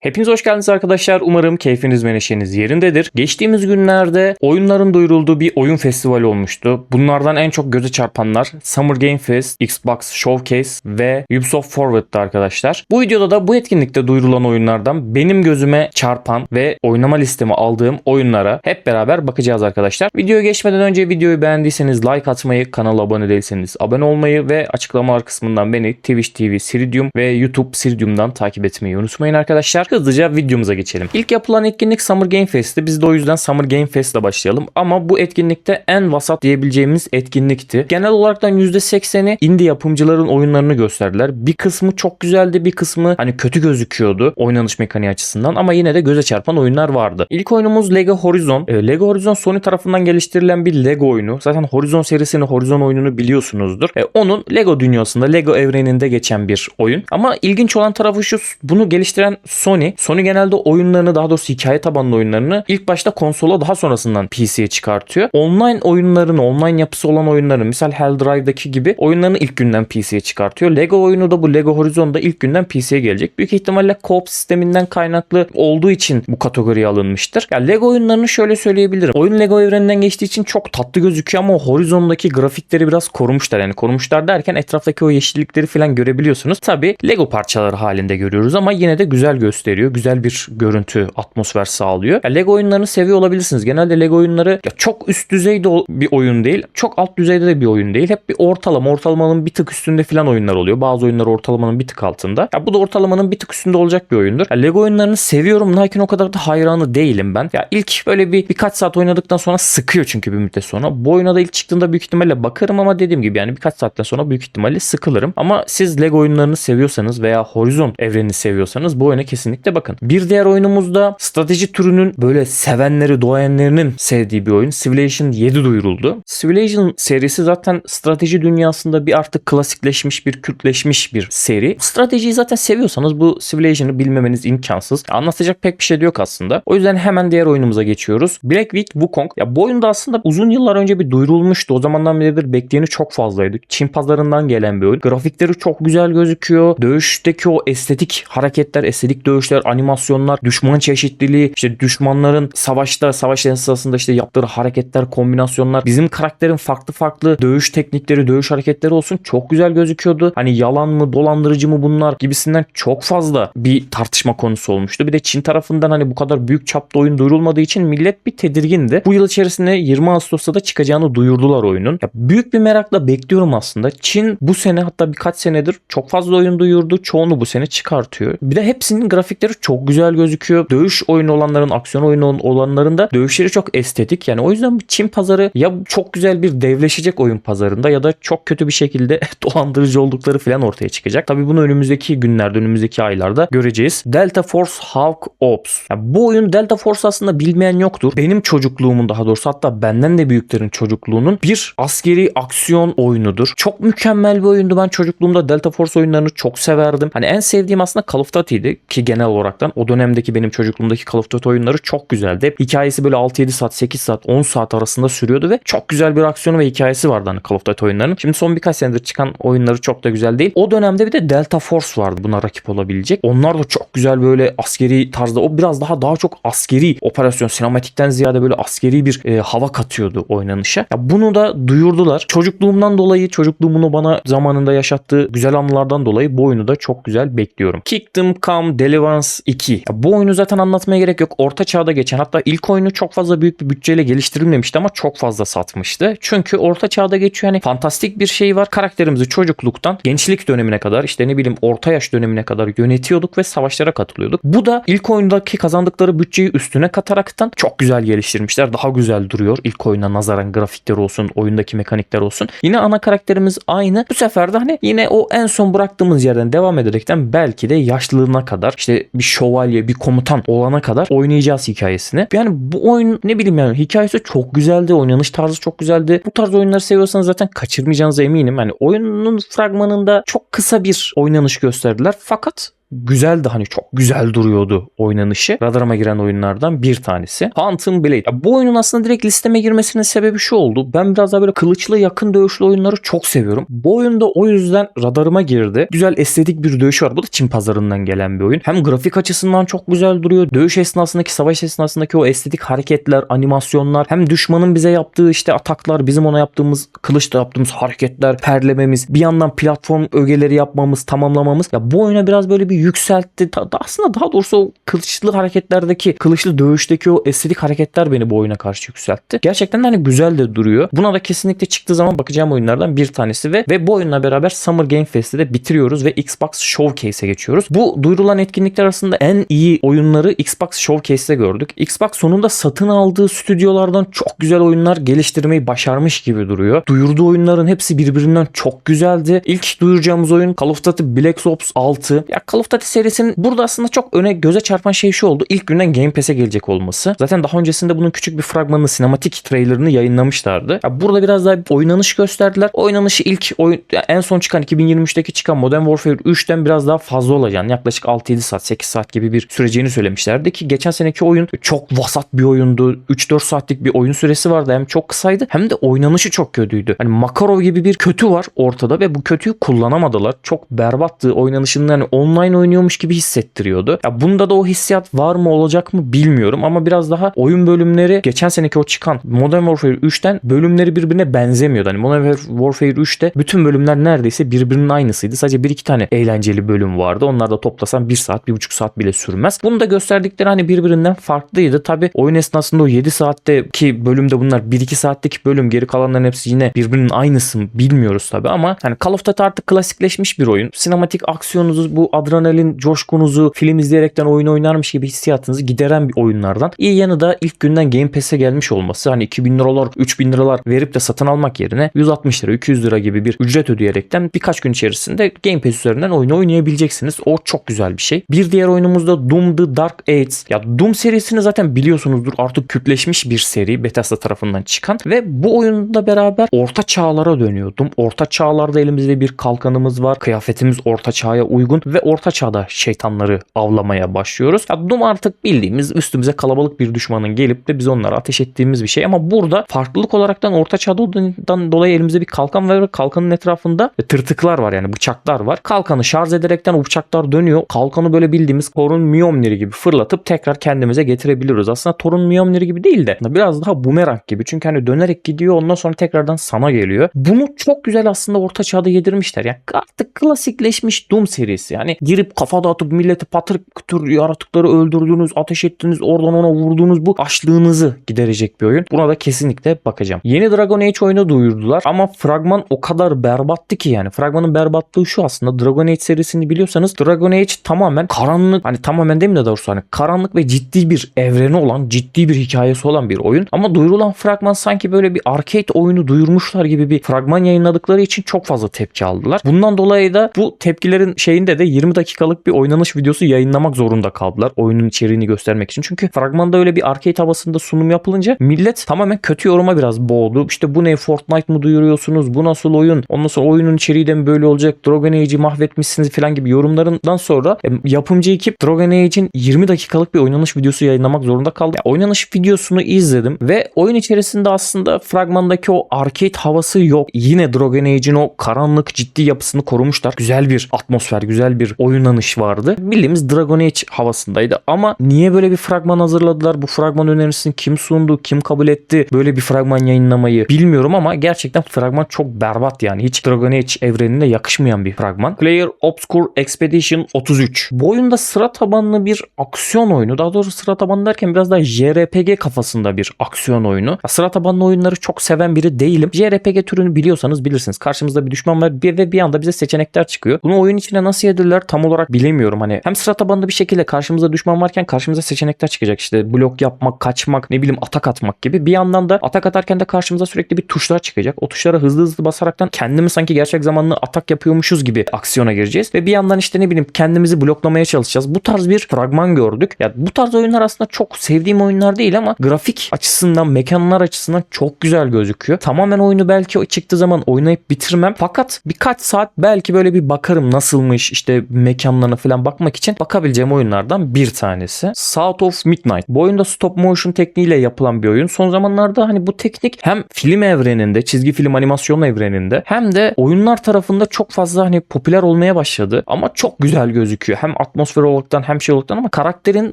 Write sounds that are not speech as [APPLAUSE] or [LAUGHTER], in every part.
Hepiniz hoş geldiniz arkadaşlar. Umarım keyfiniz ve neşeniz yerindedir. Geçtiğimiz günlerde oyunların duyurulduğu bir oyun festivali olmuştu. Bunlardan en çok göze çarpanlar Summer Game Fest, Xbox Showcase ve Ubisoft Forward'dı arkadaşlar. Bu videoda da bu etkinlikte duyurulan oyunlardan benim gözüme çarpan ve oynama listeme aldığım oyunlara hep beraber bakacağız arkadaşlar. Videoya geçmeden önce videoyu beğendiyseniz like atmayı, kanala abone değilseniz abone olmayı ve açıklamalar kısmından beni Twitch TV Siridium ve YouTube Siridium'dan takip etmeyi unutmayın arkadaşlar. Hızlıca videomuza geçelim. İlk yapılan etkinlik Summer Game Fest'ti. Biz de o yüzden Summer Game Fest'le başlayalım. Ama bu etkinlikte en vasat diyebileceğimiz etkinlikti. Genel olaraktan %80'i indie yapımcıların oyunlarını gösterdiler. Bir kısmı çok güzeldi, bir kısmı hani kötü gözüküyordu oynanış mekaniği açısından ama yine de göze çarpan oyunlar vardı. İlk oyunumuz Lego Horizon. E, Lego Horizon Sony tarafından geliştirilen bir Lego oyunu. Zaten Horizon serisini, Horizon oyununu biliyorsunuzdur. E, onun Lego dünyasında, Lego evreninde geçen bir oyun. Ama ilginç olan tarafı şu, bunu geliştiren Sony. Sony genelde oyunlarını, daha doğrusu hikaye tabanlı oyunlarını ilk başta konsola daha sonrasından PC'ye çıkartıyor. Online oyunlarını, online yapısı olan oyunlarını, misal Helldrive'daki gibi oyunlarını ilk günden PC'ye çıkartıyor. Lego oyunu da bu Lego Horizon'da ilk günden PC'ye gelecek. Büyük ihtimalle co-op sisteminden kaynaklı olduğu için bu kategoriye alınmıştır. Ya Lego oyunlarını şöyle söyleyebilirim. Oyun Lego evreninden geçtiği için çok tatlı gözüküyor ama Horizon'daki grafikleri biraz korumuşlar. Yani korumuşlar derken etraftaki o yeşillikleri falan görebiliyorsunuz. Tabi Lego parçaları halinde görüyoruz ama yine de güzel gösteriyor. Güzel bir görüntü, atmosfer sağlıyor. Ya Lego oyunlarını seviyor olabilirsiniz. Genelde Lego oyunları ya çok üst düzeyde bir oyun değil. Çok alt düzeyde de bir oyun değil. Hep bir ortalama, ortalamanın bir tık üstünde falan oyunlar oluyor. Bazı oyunlar ortalamanın bir tık altında. Ya bu da ortalamanın bir tık üstünde olacak bir oyundur. Ya Lego oyunlarını seviyorum. Lakin o kadar da hayranı değilim ben. Ya ilk böyle bir birkaç saat oynadıktan sonra sıkıyor çünkü bir müddet sonra. Bu oyuna da ilk çıktığında büyük ihtimalle bakarım ama dediğim gibi yani birkaç saatten sonra büyük ihtimalle sıkılırım. Ama siz Lego oyunlarını seviyorsanız veya Horizon evrenini seviyorsanız bu oyuna kesinlikle bakın. Bir diğer oyunumuzda strateji türünün böyle sevenleri, doğayanlarının sevdiği bir oyun. Civilization 7 duyuruldu. Civilization serisi zaten strateji dünyasında bir artık klasikleşmiş, bir kültleşmiş bir seri. Stratejiyi zaten seviyorsanız bu Civilization'ı bilmemeniz imkansız. Anlatacak pek bir şey de yok aslında. O yüzden hemen diğer oyunumuza geçiyoruz. Black Witch Wukong. Ya bu oyunda aslında uzun yıllar önce bir duyurulmuştu. O zamandan beridir bekleyeni çok fazlaydı. Çin pazarından gelen bir oyun. Grafikleri çok güzel gözüküyor. Dövüşteki o estetik hareketler, estetik dövüşler, animasyonlar, düşman çeşitliliği, işte düşmanların savaşta, savaş esnasında işte yaptığı hareketler, kombinasyonlar, bizim karakterin farklı farklı dövüş teknikleri, dövüş hareketleri olsun çok güzel gözüküyordu. Hani yalan mı, dolandırıcı mı bunlar gibisinden çok fazla bir tartışma konusu olmuştu. Bir de Çin tarafından hani bu kadar büyük çapta oyun duyurulmadığı için millet bir tedirgindi. Bu yıl içerisinde 20 Ağustos'ta da çıkacağını duyurdular oyunun. Ya büyük bir merakla bekliyorum aslında. Çin bu sene hatta birkaç senedir çok fazla oyun duyurdu. Çoğunu bu sene çıkartıyor. Bir de hepsinin grafikleri çok güzel gözüküyor. Dövüş oyunu olanların, aksiyon oyunu olanların da dövüşleri çok estetik. Yani o yüzden Çin pazarı ya çok güzel bir devleşecek oyun pazarında ya da çok kötü bir şekilde [LAUGHS] dolandırıcı oldukları falan ortaya çıkacak. Tabii bunu önümüzdeki günlerde, önümüzdeki aylarda göreceğiz. Delta Force Hawk Ops. Ya bu oyun Delta Force aslında bilmeyen yoktur. Benim çocukluğumun daha doğrusu hatta benden de büyüklerin çocukluğunun bir askeri aksiyon oyunudur. Çok mükemmel bir oyundu. Ben çocukluğumda Delta Force oyunlarını çok severdim. Hani en sevdiğim aslında Call of Duty'ydi ki genel olaraktan o dönemdeki benim çocukluğumdaki Call of Duty oyunları çok güzeldi. Hikayesi böyle 6-7 saat, 8 saat, 10 saat arasında sürüyordu ve çok güzel bir aksiyonu ve hikayesi vardı hani Call of Duty oyunlarının. Şimdi son birkaç senedir çıkan oyunları çok da güzel değil. O dönemde bir de Delta Force vardı buna rakip olabilecek. Onlar da çok güzel böyle askeri tarzda. O biraz daha daha çok askeri operasyon, sinematikten ziyade böyle askeri bir e, hava katıyordu oynanışa. Ya bunu da duyurdular. Çocukluğumdan dolayı, çocukluğumun bana zamanında yaşattığı güzel anılardan dolayı bu oyunu da çok güzel bekliyorum. Kingdom Come Deliverance 2. Ya bu oyunu zaten anlatmaya gerek yok. Orta çağda geçen hatta ilk oyunu çok fazla büyük bir bütçeyle geliştirilmemişti ama çok fazla satmıştı. Çünkü orta çağda geçiyor hani fantastik bir şey var. Karakterimizi çocukluktan gençlik dönemine kadar işte ne bileyim orta yaş dönemine kadar yönetiyorduk ve savaşlara katılıyorduk. Bu da ilk oyundaki kazandıkları bütçeyi üstüne kataraktan çok güzel geliştirmişler. Daha güzel duruyor. İlk oyuna nazaran grafikler olsun, oyundaki mekanikler olsun. Yine ana karakterimiz aynı. Bu sefer de hani yine o en son bıraktığımız yerden devam ederekten belki de yaşlılığına kadar işte bir şövalye, bir komutan olana kadar oynayacağız hikayesini. Yani bu oyun ne bileyim yani hikayesi çok güzeldi. Oynanış tarzı çok güzeldi. Bu tarz oyunları seviyorsanız zaten kaçırmayacağınıza eminim. Yani oyunun fragmanında çok kısa bir oynanış gösterdiler. Fakat güzeldi hani çok güzel duruyordu oynanışı. Radarıma giren oyunlardan bir tanesi. Phantom Blade. Ya bu oyunun aslında direkt listeme girmesinin sebebi şu oldu. Ben biraz daha böyle kılıçlı yakın dövüşlü oyunları çok seviyorum. Bu oyunda o yüzden radarıma girdi. Güzel estetik bir dövüş var. Bu da Çin pazarından gelen bir oyun. Hem grafik açısından çok güzel duruyor. Dövüş esnasındaki, savaş esnasındaki o estetik hareketler, animasyonlar, hem düşmanın bize yaptığı işte ataklar, bizim ona yaptığımız kılıçla yaptığımız hareketler, perlememiz, bir yandan platform ögeleri yapmamız, tamamlamamız. Ya bu oyuna biraz böyle bir yükseltti. Da, da aslında daha doğrusu o kılıçlı hareketlerdeki, kılıçlı dövüşteki o estetik hareketler beni bu oyuna karşı yükseltti. Gerçekten hani güzel de duruyor. Buna da kesinlikle çıktığı zaman bakacağım oyunlardan bir tanesi ve ve bu oyunla beraber Summer Game Fest'i de bitiriyoruz ve Xbox Showcase'e geçiyoruz. Bu duyurulan etkinlikler arasında en iyi oyunları Xbox Showcase'te gördük. Xbox sonunda satın aldığı stüdyolardan çok güzel oyunlar geliştirmeyi başarmış gibi duruyor. Duyurduğu oyunların hepsi birbirinden çok güzeldi. İlk duyuracağımız oyun Call of Duty Black Ops 6. Ya Call of Duty serisinin burada aslında çok öne göze çarpan şey şu oldu. İlk günden Game Pass'e gelecek olması. Zaten daha öncesinde bunun küçük bir fragmanını, sinematik trailerını yayınlamışlardı. Ya burada biraz daha bir oynanış gösterdiler. Oynanışı ilk oyun ya en son çıkan 2023'teki çıkan Modern Warfare 3'ten biraz daha fazla olacağını yaklaşık 6-7 saat 8 saat gibi bir süreceğini söylemişlerdi ki geçen seneki oyun çok vasat bir oyundu. 3-4 saatlik bir oyun süresi vardı. Hem çok kısaydı hem de oynanışı çok kötüydü. Hani Makarov gibi bir kötü var ortada ve bu kötüyü kullanamadılar. Çok berbattı. Oynanışını hani online oynuyormuş gibi hissettiriyordu. Ya bunda da o hissiyat var mı olacak mı bilmiyorum ama biraz daha oyun bölümleri geçen seneki o çıkan Modern Warfare 3'ten bölümleri birbirine benzemiyordu. Hani Modern Warfare 3'te bütün bölümler neredeyse birbirinin aynısıydı. Sadece bir iki tane eğlenceli bölüm vardı. Onlar da toplasan 1 saat, 1,5 saat bile sürmez. Bunu da gösterdikleri hani birbirinden farklıydı. Tabi oyun esnasında o 7 saatteki bölümde bunlar 1-2 saatlik bölüm. Geri kalanların hepsi yine birbirinin aynısı bilmiyoruz tabi ama hani Call of Duty artık klasikleşmiş bir oyun. Sinematik aksiyonunuzu, bu adrenalin coşkunuzu, film izleyerekten oyun oynarmış gibi hissiyatınızı gideren bir oyunlardan. İyi yanı da ilk günden Game Pass'e gelmiş olması. Hani 2000 liralar, 3000 liralar verip de satın almak yerine 160 lira, 200 lira gibi bir ücret ödeyerekten birkaç gün içerisinde Game Pass üzerinden oyunu oynayabileceksiniz. O çok güzel bir şey. Bir diğer oyunumuz da Doom The Dark Ages. Ya Doom serisini zaten biliyorsunuzdur. Artık kütleşmiş bir seri Bethesda tarafından çıkan ve bu oyunda beraber orta çağlara dönüyordum. Orta çağlarda elimizde bir kalkanımız var. Kıyafetimiz orta çağa uygun ve orta çağda şeytanları avlamaya başlıyoruz. Ya Doom artık bildiğimiz üstümüze kalabalık bir düşmanın gelip de biz onlara ateş ettiğimiz bir şey ama burada farklılık olaraktan orta çağdan dolayı elimizde bir kalkan var kalkanın etrafında tırtıklar var yani bıçaklar var. Kalkanı şarj ederekten o bıçaklar dönüyor. Kalkanı böyle bildiğimiz Thor'un Mjolnir'i gibi fırlatıp tekrar kendimize getirebiliyoruz. Aslında Thor'un Mjolnir'i gibi değil de biraz daha bumerang gibi. Çünkü hani dönerek gidiyor ondan sonra tekrardan sana geliyor. Bunu çok güzel aslında orta çağda yedirmişler. Yani artık klasikleşmiş Doom serisi. Yani girip kafa dağıtıp milleti patır kütür yaratıkları öldürdünüz, ateş ettiniz, oradan ona vurduğunuz bu açlığınızı giderecek bir oyun. Buna da kesinlikle bakacağım. Yeni Dragon Age oyunu duyurdular ama fragman o kadar berbattı ki yani. Fragmanın berbatlığı şu aslında. Dragon Age serisini biliyorsanız Dragon Age tamamen karanlık hani tamamen değil mi de doğrusu hani karanlık ve ciddi bir evreni olan ciddi bir hikayesi olan bir oyun. Ama duyurulan fragman sanki böyle bir arcade oyunu duyurmuşlar gibi bir fragman yayınladıkları için çok fazla tepki aldılar. Bundan dolayı da bu tepkilerin şeyinde de 20 dakikalık bir oynanış videosu yayınlamak zorunda kaldılar. Oyunun içeriğini göstermek için. Çünkü fragmanda öyle bir arcade havasında sunum yapılınca millet tamamen kötü yoruma biraz boğdu. İşte bu ne Fortnite mı duyuruyorsunuz? Bu nasıl oyun? Ondan sonra oyunun içeriği de mi böyle olacak? Dragon Age'i mahvetmişsiniz falan gibi yorumlarından sonra yapımcı ekip Dragon Age'in 20 dakikalık bir oynanış videosu yayınlamak zorunda kaldı. Ya, oynanış videosunu izledim ve oyun içerisinde aslında fragmandaki o arcade havası yok. Yine Dragon Age'in o karanlık ciddi yapısını korumuşlar. Güzel bir atmosfer, güzel bir oynanış vardı. Bildiğimiz Dragon Age havasındaydı ama niye böyle bir fragman hazırladılar? Bu fragman önerisini kim sundu? Kim kabul etti? Böyle bir fragman yayınlamayı bilmiyorum ama gerçekten fragman çok berbat yani. Hiç Dragon Age evrenine yakışmayan bir fragman. Player Obscure Expedition 33. Bu oyunda sıra tabanlı bir aksiyon oyunu. Daha doğrusu sıra tabanlı derken biraz daha JRPG kafasında bir aksiyon oyunu. Ya, sıra tabanlı oyunları çok seven biri değilim. JRPG türünü biliyorsanız bilirsiniz. Karşımızda bir düşman var ve bir anda bize seçenekler çıkıyor. Bunu oyun içine nasıl yedirdiler tam olarak bilemiyorum. Hani hem sıra tabanlı bir şekilde karşımızda düşman varken karşımıza seçenekler çıkacak. İşte blok yapmak, kaçmak, ne bileyim atak atmak gibi. Bir yandan da atak atarken de karşımıza sürekli bir tuşlar çıkacak. O tuşlara hızlı hızlı basaraktan kendimi sanki gerçek zamanlı atak yapıyormuşuz gibi aksiyona gireceğiz. Ve bir yandan işte ne bileyim kendimizi bloklamaya çalışacağız. Bu tarz bir fragman gördük. Ya bu tarz oyunlar aslında çok sevdiğim oyunlar değil ama grafik açısından, mekanlar açısından çok güzel gözüküyor. Tamamen oyunu belki çıktığı zaman oynayıp bitirmem. Fakat birkaç saat belki böyle bir bakarım nasılmış işte mekanlarına falan bakmak için bakabileceğim oyunlardan bir tanesi. South of Midnight. Bu oyunda stop motion tekniğiyle yapılan bir oyun. Son zamanlarda hani bu teknik hem film evreninde, çizgi film animasyon evreninde hem de oyunlar tarafında çok fazla hani popüler olmaya başladı. Ama çok güzel gözüküyor. Hem atmosfer olaraktan hem şey olaraktan ama karakterin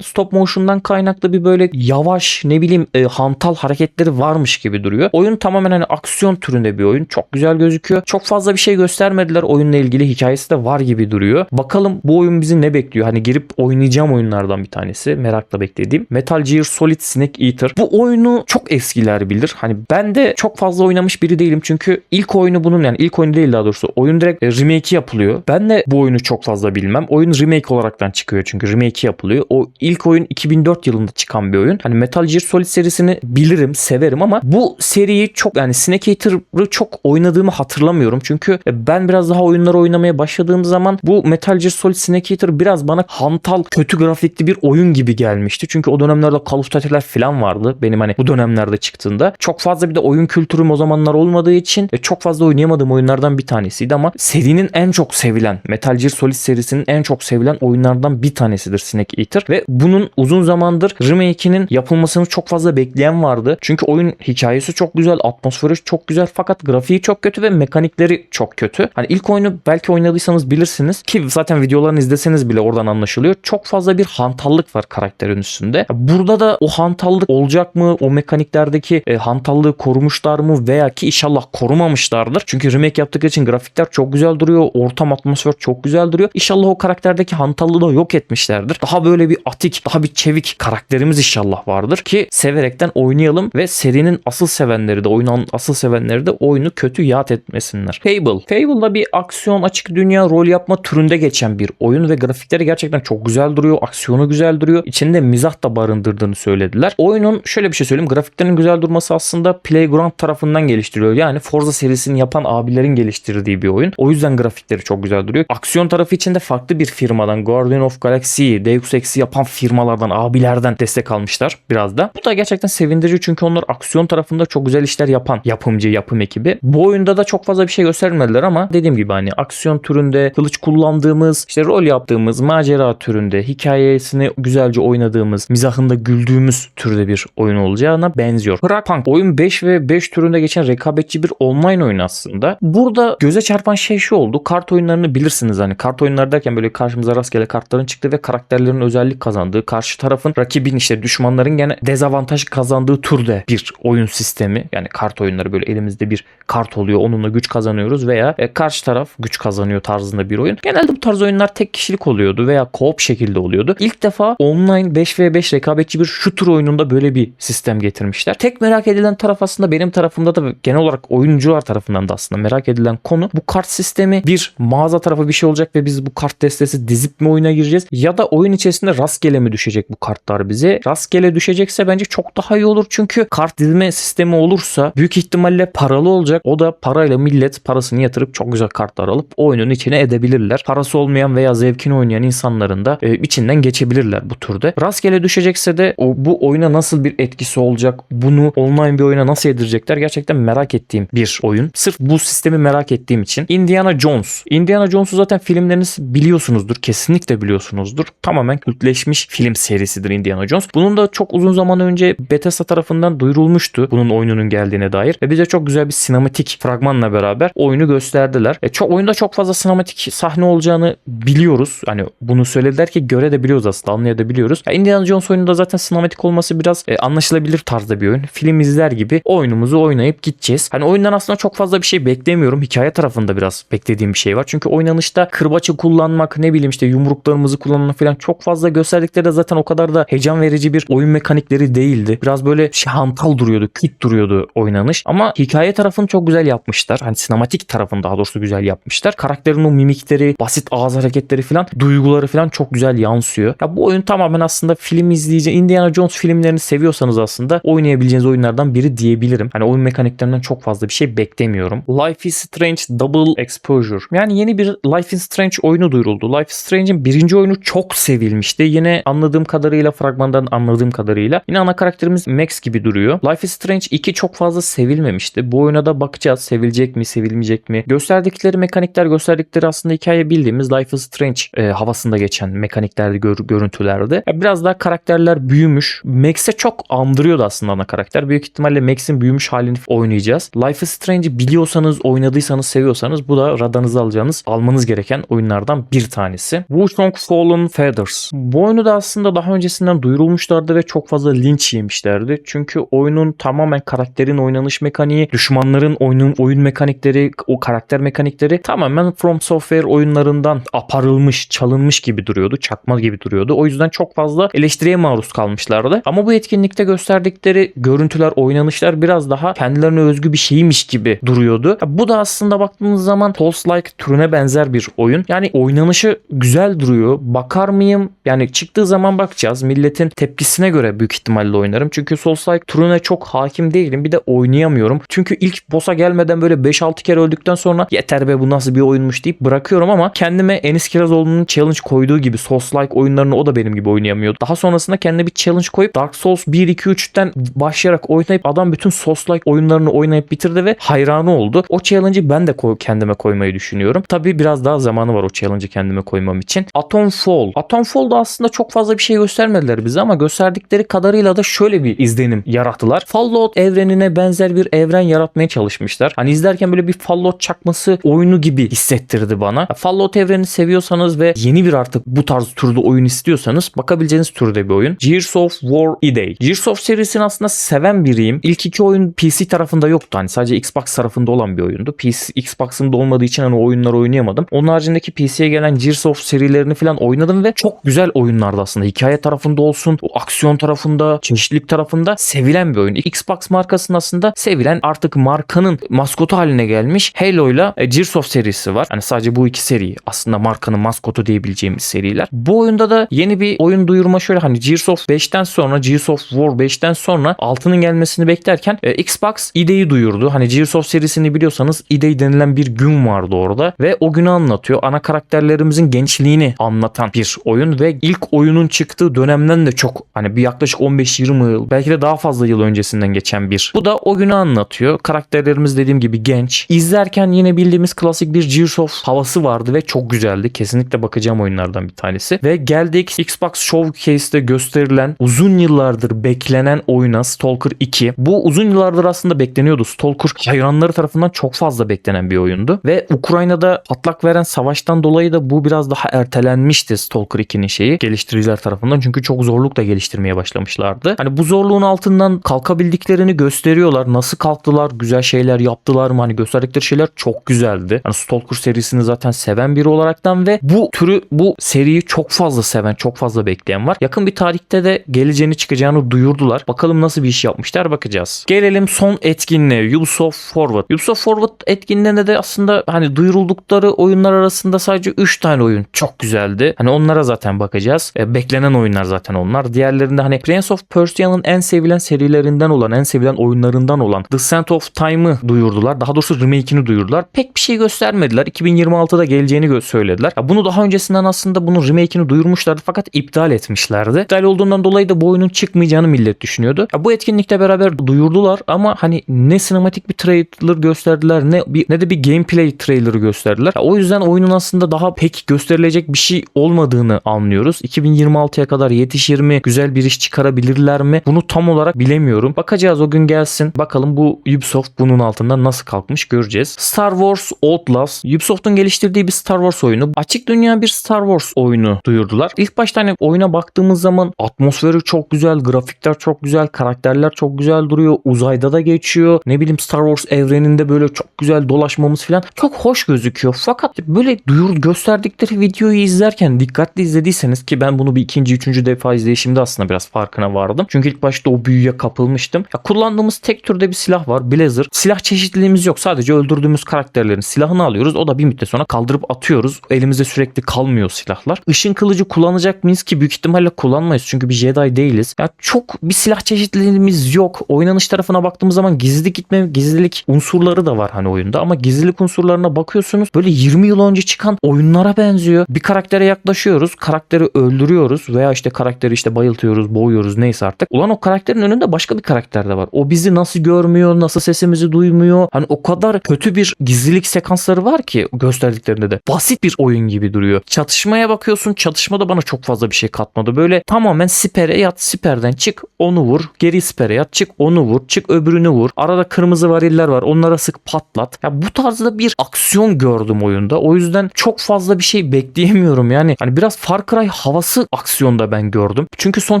stop motion'dan kaynaklı bir böyle yavaş ne bileyim e, hantal hareketleri varmış gibi duruyor. Oyun tamamen hani aksiyon türünde bir oyun. Çok güzel gözüküyor. Çok fazla bir şey göstermediler. Oyunla ilgili hikayesi de var gibi duruyor. Bakalım bu oyun bizi ne bekliyor? Hani girip oynayacağım oyunlardan bir tanesi. Merakla beklediğim. Metal Gear Solid Snake Eater. Bu oyunu çok eskiler bilir. Hani ben de çok fazla oynamış biri değilim. Çünkü ilk oyunu bunun yani ilk oyunu değil daha doğrusu. Oyun direkt e, remake'i yapılıyor. Ben de bu oyunu çok fazla bilmem. Oyun remake olaraktan çıkıyor çünkü remake'i yapılıyor. O ilk oyun 2004 yılında çıkan bir oyun. Hani Metal Gear Solid serisini bilirim, severim ama bu seriyi çok yani Snake Eater'ı çok oynadığımı hatırlamıyorum. Çünkü ben biraz daha oyunları oynamaya başladığım zaman bu Metal Gear Solid Snake Eater biraz bana hantal, kötü grafikli bir oyun gibi gelmişti. Çünkü o dönemlerde Call of Duty'ler falan vardı. Benim hani bu dönemlerde çıktığında. Çok fazla bir de oyun kültürüm o zamanlar olmadığı için ve çok fazla oynayamadığım oyunlardan bir tanesiydi ama serinin en çok sevilen Metal Gear Solid serisinin en çok sevilen oyunlardan bir tanesidir Snake Eater ve bunun uzun zamandır remake'inin yapılmasını çok fazla bekleyen vardı. Çünkü oyun hikayesi çok güzel, atmosferi çok güzel fakat grafiği çok kötü ve mekanikleri çok kötü. Hani ilk oyunu belki oynadıysanız bilirsiniz ki zaten videolarını izleseniz bile oradan anlaşılıyor. Çok fazla bir hantallık var karakterin üstünde. Burada da o hantallık olacak mı? O mekaniklerdeki e, hantallığı korumuşlar mı? Veya ki inşallah korumamışlardır. Çünkü remake yaptıkları için grafikler çok güzel duruyor. Ortam atmosfer çok güzel duruyor. İnşallah o karakterdeki hantallığı da yok etmişlerdir. Daha böyle bir atik, daha bir çevik karakterimiz inşallah vardır ki severekten oynayalım ve serinin asıl sevenleri de oyunun asıl sevenleri de oyunu kötü yad etmesinler. Fable. Fable da bir aksiyon açık dünya rol yapma türünde geçen bir oyun ve grafikleri gerçekten çok güzel duruyor. Aksiyonu güzel duruyor. İçinde mizah da barındırdığını söylediler. Oyunun şöyle bir şey söyleyeyim. Grafiklerin güzel durması aslında Playground tarafından geliştiriliyor. Yani Forza serisini yapan abilerin geliştirdiği bir oyun. O yüzden grafikleri çok güzel duruyor. Aksiyon tarafı için de farklı bir firmadan Guardian of Galaxy, Deus Ex'i yapan firmalardan, abilerden destek almışlar biraz da. Bu da gerçekten sevindirici çünkü onlar aksiyon tarafında çok güzel işler yapan yapımcı, yapım ekibi. Bu oyunda da çok fazla bir şey göstermediler ama dediğim gibi hani aksiyon türünde kılıç kullandığımız, işte rol yaptığımız, macera türünde, hikayesini güzelce oynadığımız, mizahında güldüğümüz türde bir oyun olacağına benziyor. Crackpunk oyun 5 ve 5 türünde geçen rekabetçi bir online oyun aslında. Burada göze çarpan şey şu oldu. Kart oyunlarını bilirsiniz hani kart oyunları derken böyle karşımıza rastgele kartların çıktığı ve karakterlerin özellik kazandığı, karşı tarafın rakibin işte düşmanların gene dezavantaj kazandığı türde bir oyun sistemi. Yani kart oyunları böyle elimizde bir kart oluyor. Onunla güç kazanıyoruz veya e, karşı taraf güç kazanıyor tarzında bir oyun. Genelde bu tarz oyunlar tek kişilik oluyordu veya co-op şekilde oluyordu. İlk defa online 5v5 rekabetçi bir shooter oyununda böyle bir sistem getirmişler. Tek merak edilen taraf aslında benim tarafımda da genel olarak oyuncular tarafından da aslında merak edilen konu bu kart sistemi bir mağaza tarafı bir şey olacak ve biz bu kart destesi dizip mi oyuna gireceğiz ya da oyun içerisinde rastgele mi düşecek bu kartlar bize? Rastgele düşecekse bence çok daha iyi olur çünkü kart dizme sistemi olursa büyük ihtimalle paralı olacak. O da parayla millet parasını yatırıp çok güzel kartlar alıp oyunun içine edebilirler. Parası olmayan veya zevkini oynayan insanların da e, içinden geçebilirler bu türde. Rastgele düşecekse de o, bu oyuna nasıl bir etkisi olacak? Bunu online bir oyuna nasıl yedirecekler? Gerçekten merak ettiğim bir oyun. Sırf bu sistemi merak ettiğim için. Indiana Jones. Indiana Jones'u zaten filmleriniz biliyorsunuzdur. Kesinlikle biliyorsunuzdur. Tamamen kültleşmiş film serisidir Indiana Jones. Bunun da çok uzun zaman önce Bethesda tarafından duyurulmuştu. Bunun oyununun geldiğine dair. Ve bize çok güzel bir sinematik fragmanla beraber oyunu gösterdiler. E, çok, oyunda çok fazla sinematik sahne olacağını biliyoruz. Hani bunu söylediler ki göre de biliyoruz aslında anlayabiliyoruz. Ya Indiana Jones oyununda zaten sinematik olması biraz e, anlaşılabilir tarzda bir oyun. Film izler gibi oyunumuzu oynayıp gideceğiz. Hani oyundan aslında çok fazla bir şey beklemiyorum. Hikaye tarafında biraz beklediğim bir şey var. Çünkü oynanışta kırbaçı kullanmak ne bileyim işte yumruklarımızı kullanmak falan çok fazla gösterdikleri de zaten o kadar da heyecan verici bir oyun mekanikleri değildi. Biraz böyle şey, duruyordu, küt duruyordu oynanış. Ama hikaye tarafını çok güzel yapmışlar. Hani sinematik tarafını daha doğrusu güzel yapmışlar. Karakterin o mimikleri, basit ağız hareketleri falan, duyguları falan çok güzel yansıyor. Ya bu oyun tamamen aslında film izleyici, Indiana Jones filmlerini seviyorsanız aslında oynayabileceğiniz oyunlardan biri diyebilirim. Hani oyun mekaniklerinden çok fazla bir şey beklemiyorum. Life is Strange Double Exposure. Yani yeni bir Life is Strange oyunu duyuruldu. Life is Strange'in birinci oyunu çok sevilmişti. Yine anladığım kadarıyla fragmandan anladığım kadarıyla yine ana karakterimiz Max gibi duruyor. Life is Strange 2 çok fazla sevilmemişti. Bu oyuna da bakacağız. Sevilecek mi, sevilmeyecek mi? Gösterdikleri mekanikler, gösterdikleri aslında hikaye bildiğimiz Life is İs Strange e, havasında geçen mekaniklerde, gör, görüntülerde. Ya biraz daha karakterler büyümüş. Max'e çok andırıyordu aslında ana karakter. Büyük ihtimalle Max'in büyümüş halini oynayacağız. Life is Strange'i biliyorsanız, oynadıysanız, seviyorsanız bu da radarınıza alacağınız, almanız gereken oyunlardan bir tanesi. Wukong Fallen Feathers. Bu oyunu da aslında daha öncesinden duyurulmuşlardı ve çok fazla linç yemişlerdi. Çünkü oyunun tamamen karakterin oynanış mekaniği, düşmanların oyunun oyun mekanikleri, o karakter mekanikleri tamamen From Software oyunlarından aparılmış, çalınmış gibi duruyordu. Çakma gibi duruyordu. O yüzden çok fazla eleştiriye maruz kalmışlardı. Ama bu etkinlikte gösterdikleri görüntüler, oynanışlar biraz daha kendilerine özgü bir şeymiş gibi duruyordu. Bu da aslında baktığınız zaman Souls-like türüne benzer bir oyun. Yani oynanışı güzel duruyor. Bakar mıyım? Yani çıktığı zaman bakacağız. Milletin tepkisine göre büyük ihtimalle oynarım. Çünkü Souls-like türüne çok hakim değilim. Bir de oynayamıyorum. Çünkü ilk boss'a gelmeden böyle 5-6 kere öldükten sonra yeter be bu nasıl bir oyunmuş deyip bırakıyorum ama kendime Enis Kirazoğlu'nun challenge koyduğu gibi Souls-like oyunlarını o da benim gibi oynayamıyordu. Daha sonrasında kendine bir challenge koyup Dark Souls 1 2 3'ten başlayarak oynayıp adam bütün Souls-like oyunlarını oynayıp bitirdi ve hayranı oldu. O challenge'ı ben de koy- kendime koymayı düşünüyorum. Tabii biraz daha zamanı var o challenge'ı kendime koymam için. Atomfall. Atomfall'da aslında çok fazla bir şey göstermediler bize ama gösterdikleri kadarıyla da şöyle bir izlenim yarattılar. Fallout evrenine benzer bir evren yaratmaya çalışmışlar. Hani izlerken böyle bir Fallout çakması oyunu gibi hissettirdi bana. Fallout evreni seviyorsanız ve yeni bir artık bu tarz türde oyun istiyorsanız bakabileceğiniz türde bir oyun. Gears of War E-Day. Gears of serisini aslında seven biriyim. İlk iki oyun PC tarafında yoktu. Hani sadece Xbox tarafında olan bir oyundu. PC, Xbox'ın da olmadığı için hani oyunları oynayamadım. Onun haricindeki PC'ye gelen Gears of serilerini falan oynadım ve çok güzel oyunlardı aslında. Hikaye tarafında olsun, o aksiyon tarafında, çeşitlilik tarafında sevilen bir oyun. Xbox markasının aslında sevilen artık markanın maskotu haline gelmiş Halo ile e, Gears of serisi var. Hani sadece bu iki seri aslında markanın maskotu diyebileceğimiz seriler. Bu oyunda da yeni bir oyun duyurma şöyle hani Gears of 5'ten sonra Gears of War 5'ten sonra altının gelmesini beklerken e, Xbox ID'yi duyurdu. Hani Gears of serisini biliyorsanız ID denilen bir gün vardı orada ve o günü anlatıyor. Ana karakterlerimizin gençliğini anlatan bir oyun ve ilk oyunun çıktığı dönemden de çok hani bir yaklaşık 15-20 yıl belki de daha fazla yıl öncesinden geçen bir. Bu da o günü anlatıyor. Karakterlerimiz dediğim gibi genç. İzlerken yine bildiğimiz klasik bir Gears of havası vardı ve çok güzeldi. Kesinlikle bakacağım oyunlardan bir tanesi. Ve geldik Xbox Showcase'te gösterilen uzun yıllardır beklenen oyuna Stalker 2. Bu uzun yıllardır aslında bekleniyordu. Stalker hayranları tarafından çok fazla beklenen bir oyundu. Ve Ukrayna'da patlak veren savaştan dolayı da bu biraz daha ertelenmişti Stalker 2'nin şeyi geliştiriciler tarafından. Çünkü çok zorlukla geliştirmeye başlamışlardı. Hani bu zorluğun altından kalkabildiklerini gösteriyorlar. Nasıl kalktılar? Güzel şeyler yaptılar mı? Hani gösterdikleri şeyler çok güzeldi. Hani Stalker serisini zaten seven biri olaraktan ve bu türü bu seriyi çok fazla seven, çok fazla bekleyen var. Yakın bir tarihte de geleceğini çıkacağını duyurdular. Bakalım nasıl bir iş yapmışlar bakacağız. Gelelim son etkinliğe Ubisoft Forward. Ubisoft Forward etkinliğinde de aslında hani duyuruldukları oyunlar arasında sadece 3 tane oyun çok güzeldi. Hani onlara zaten bakacağız. E, beklenen oyunlar zaten onlar. Diğerlerinde hani Prince of Persia'nın en sevilen serilerinden olan, en sevilen oyunlarından olan The Scent of Time'ı duyurdular. Daha doğrusu remake'ini duyurdular. Pek bir şey göstermediler. 2026'da geleceğini gö- söylediler. Ya bunu daha öncesinden aslında bunun remake'ini duyurmuşlardı fakat iptal etmişlerdi. İptal olduğundan dolayı da bu oyunun çıkmayacağını millet düşünüyordu. Ya bu etkinlikle beraber duyurdular ama hani ne sinematik bir trailer gösterdiler ne bir ne de bir gameplay trailer'ı gösterdiler. Ya o yüzden oyunun aslında daha pek gösterilecek bir şey olmadığını anlıyoruz. 2026'ya kadar yetişir mi? Güzel bir iş çıkarabilirler mi? Bunu tam olarak bilemiyorum. Bakacağız o gün gelsin. Bakalım bu Ubisoft bunun altından nasıl kalkmış göreceğiz. Star Wars Outlaws. Ubisoft'un geliştirdiği bir Star Wars oyunu. Açık dünya bir Star Wars oyunu duyurdular. İlk başta hani oyuna baktığımız zaman atmosferi çok güzel, grafikler çok güzel, karakterler çok güzel duruyor. Uzayda da geçiyor. Ne bileyim Star Wars evreninde böyle çok güzel dolaşmamız falan çok hoş gözüküyor. Fakat böyle duyur gösterdikleri videoyu izlerken dikkatli izlediyseniz ki ben bunu bir ikinci, üçüncü defa izleyişimde aslında biraz farkına vardım. Çünkü ilk başta o büyüye kapılmıştım. Ya kullandığımız tek türde bir silah var. Blazer. Silah çeşitliliğimiz yok. Sadece öldürdüğümüz karakterlerin silahını alıyoruz. O da bir müddet sonra kaldırıp atıyoruz. Elimizde sürekli kalmıyor silahlar. Işın kılıcı kullanacak mıyız ki büyük ihtimalle kullanmayız. Çünkü bir Jedi değiliz. Ya çok bir silah çeşitliliğimiz yok. Oynanış tarafına baktığımız zaman gizli gitme, gizlilik unsurları da var hani oyunda ama gizlilik unsurlarına bakıyorsunuz böyle 20 yıl önce çıkan oyunlara benziyor. Bir karaktere yaklaşıyoruz, karakteri öldürüyoruz veya işte karakteri işte bayıltıyoruz, boğuyoruz neyse artık. Ulan o karakterin önünde başka bir karakter de var. O bizi nasıl görmüyor, nasıl sesimizi duymuyor. Hani o kadar kötü bir gizlilik sekansları var ki gösterdiklerinde de. Basit bir oyun gibi duruyor. Çatışmaya bakıyorsun çatışma da bana çok fazla bir şey katmadı. Böyle tamamen sipere yat siperden çık onu vur. Geri sipere yat çık onu vur. Çık öbürünü vur. Arada kırmızı variller var onlara sık patlat. Ya bu tarzda bir aksiyon gördüm oyunda. O yüzden çok fazla bir şey bekleyemiyorum. Yani hani biraz Far Cry havası aksiyonda ben gördüm. Çünkü son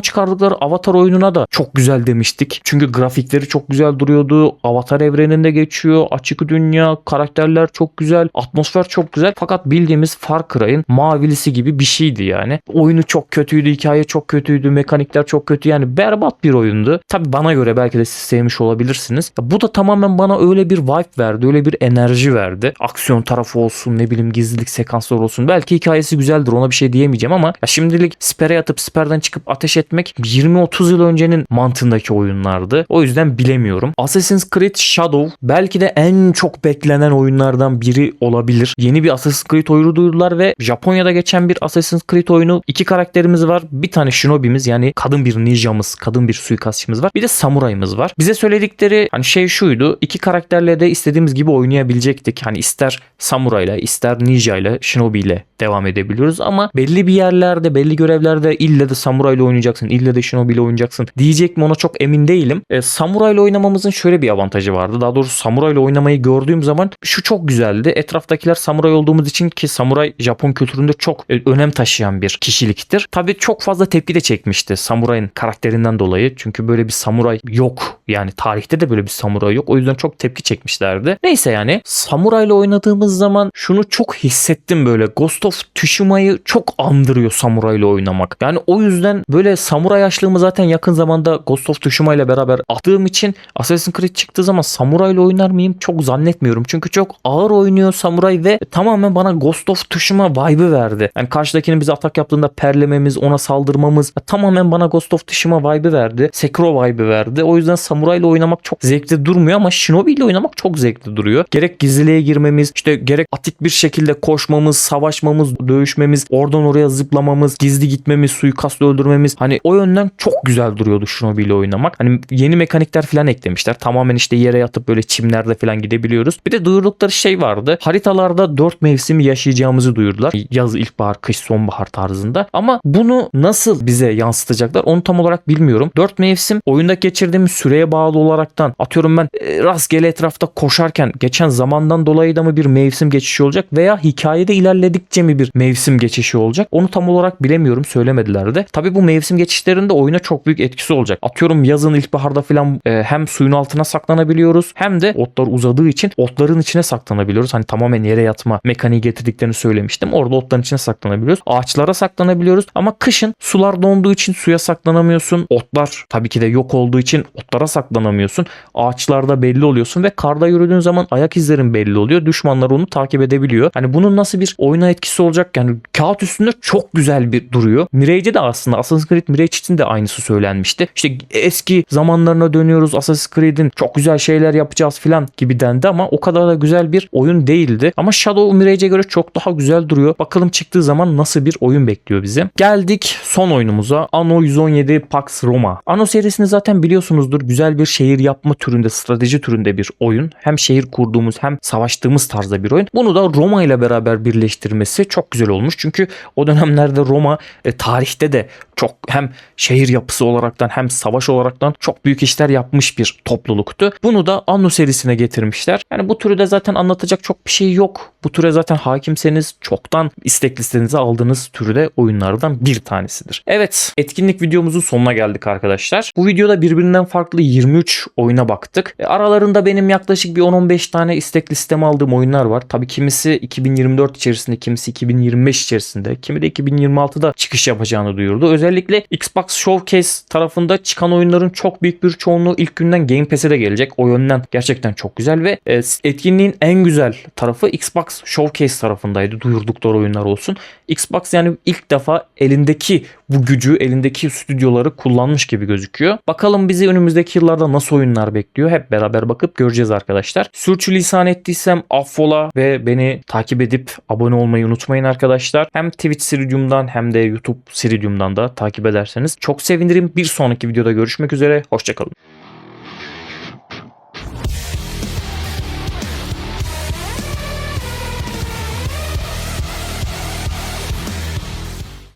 çıkardıkları Avatar oyununa da çok güzel demiştik. Çünkü grafikleri çok güzel duruyordu. Avatar evreninde geçiyor. Açık dünya, karakterler çok güzel, atmosfer çok güzel. Fakat bildiğimiz Far Cry'ın mavilisi gibi bir şeydi yani. Oyunu çok kötüydü, hikaye çok kötüydü, mekanikler çok kötü. Yani berbat bir oyundu. Tabi bana göre belki de siz sevmiş olabilirsiniz. Bu da tamamen bana öyle bir vibe verdi, öyle bir enerji verdi. Aksiyon tarafı olsun, ne bileyim gizlilik sekansları olsun. Belki hikayesi güzeldir ona bir şey diyemeyeceğim ama ya şimdilik sipere yatıp siperden çıkıp ateş etmek 20-30 yıl öncenin mantığındaki oyunlardı. O yüzden bilemiyorum. Assassin's Creed Shadow belki de en çok beklenen oyunlardan biri olabilir. Yeni bir Assassin's Creed oyunu duyurdular ve Japonya'da geçen bir Assassin's Creed oyunu. iki karakterimiz var. Bir tane Shinobi'miz yani kadın bir ninjamız, kadın bir suikastçımız var. Bir de samurayımız var. Bize söyledikleri hani şey şuydu. iki karakterle de istediğimiz gibi oynayabilecektik. Hani ister samurayla, ister ninjayla, shinobi ile devam edebiliyoruz ama belli bir yerlerde, belli görevlerde ille de samurayla oynayacaksın, ille de shinobi ile oynayacaksın diyecek mi ona çok emin değilim. E, samurayla oynamamızın şöyle bir avantajı vardı. Daha doğrusu samurayla oynamayı gördüğüm zaman şu çok güzeldi. Etraftakiler samuray olduğumuz için ki samuray Japon kültüründe çok e, önem taşıyan bir kişiliktir. Tabii çok fazla tepki de çekmişti samurayın karakterinden dolayı. Çünkü böyle bir samuray yok. Yani tarihte de böyle bir samuray yok. O yüzden çok tepki çekmişlerdi. Neyse yani samurayla oynadığımız zaman şunu çok hissettim böyle. Ghost of Tsushima'yı çok andırıyor samurayla oynamak. Yani o yüzden böyle samuray yaşlığımı zaten yakın zamanda Ghost of Tsushima ile beraber attığım için Assassin's Creed çıktığı zaman samurayla oynar mıyım çok zannetmiyorum. Çünkü çok ağır oynuyor samuray ve tamamen bana Ghost of Tsushima vibe'ı verdi. Yani karşıdakinin bize atak yaptığında perlememiz, ona saldırmamız tamamen bana Ghost of Tsushima vibe'ı verdi. Sekiro vibe'ı verdi. O yüzden samurayla oynamak çok zevkli durmuyor ama Shinobi ile oynamak çok zevkli duruyor. Gerek gizliliğe girmemiz, işte gerek atik bir şekilde koşmamız, savaşmamız, dövüşmemiz, oradan oraya zıplamamız, gizli gitmemiz, suikastla öldürmemiz hani o yönden çok güzel duruyordu Shinobi ile oynamak. Hani yeni mekanikler falan eklemişler. Tamamen işte yere yatıp böyle çimlerde falan gidebiliyoruz. Bir de duyurdukları şey vardı. Haritalarda 4 mevsim yaşayacağımızı duyurdular. Yaz, ilkbahar, kış, sonbahar tarzında. Ama bunu nasıl bize yansıtacaklar onu tam olarak bilmiyorum. 4 mevsim oyunda geçirdiğimiz süreye bağlı olaraktan atıyorum ben e, rastgele etrafta koşarken geçen zamandan dolayı da mı bir mevsim geçişi olacak veya hikayede ilerledikçe mi bir mevsim geçişi olacak? Onu tam olarak bilemiyorum söylemediler de. Tabi bu mevsim geçişlerinde oyuna çok büyük etkisi olacak. Atıyorum yazın ilkbaharda falan e, hem suyun altına saklanabiliyoruz hem de otlar uzadığı için otların içine saklanabiliyoruz. Hani tamamen yere yatma mekaniği getirdiklerini söylemiştim. Orada otların içine saklanabiliyoruz. Ağaçlara saklanabiliyoruz ama kışın sular donduğu için suya saklanamıyorsun. Otlar tabii ki de yok olduğu için otlara saklanamıyorsun. Ağaçlarda belli oluyorsun ve karda yürüdüğün zaman ayak izlerin belli oluyor. Düşmanlar onu takip edebiliyor. Hani bunun nasıl bir oyuna etkisi olacak? Yani kağıt üstünde çok güzel bir duruyor. Mirage'de de aslında Assassin's Creed Mirage için de aynısı söylenmişti. İşte eski zamanlarına dönüyoruz. Assassin's Creed'in çok güzel şeyler yapacağız filan gibi dendi ama o kadar da güzel bir oyun değildi. Ama Shadow Mirage'e göre çok daha güzel duruyor. Bakalım çıktığı zaman nasıl bir oyun bekliyor bizi. Geldik son oyunumuza. Anno 117 Pax Roma. Anno serisini zaten biliyorsunuzdur. Güzel bir şehir yapma türünde, strateji türünde bir oyun. Hem şehir kurduğumuz hem savaştığımız tarzda bir oyun. Bunu da Roma ile beraber birleştirmesi çok güzel olmuş. Çünkü o dönemlerde Roma e, tarihte de çok hem şehir yapısı olaraktan hem savaş olaraktan çok büyük işler yapmış bir topluluktu. Bunu da Anno serisine getirmişler. Yani bu türü de zaten anlatacak çok bir şey yok. Bu türe zaten hakimseniz çoktan istek listenize aldığınız türde oyunlardan bir tanesidir. Evet etkinlik videomuzun sonuna geldik arkadaşlar. Bu videoda birbirinden farklı 23 oyuna baktık. E, aralarında benim yaklaşık bir 10-15 tane istek listeme aldığım oyunlar var. Tabii kimisi 2024 içerisinde, kimisi 2025 içerisinde, kimi de 2026'da çıkış yapacağını duyurdu. Özellikle Xbox Showcase tarafında çıkan oyunların çok büyük bir çoğunluğu ilk günden Game Pass'e de gelecek. O yönden gerçekten çok güzel ve e, etkinliğin en güzel tarafı Xbox Showcase tarafındaydı. Duyurdukları oyunlar olsun. Xbox yani ilk defa elindeki bu gücü, elindeki stüdyoları kullanmış gibi gözüküyor. Bakalım bizi önümüzdeki yıllarda nasıl oyunlar bekliyor? Hep beraber bakıp göreceğiz arkadaşlar. Sürçülisan ettiysem affola ve beni takip edip abone olmayı unutmayın arkadaşlar. Hem Twitch Siridium'dan hem de YouTube Siridium'dan da takip ederseniz çok sevinirim. Bir sonraki videoda görüşmek üzere. Hoşçakalın.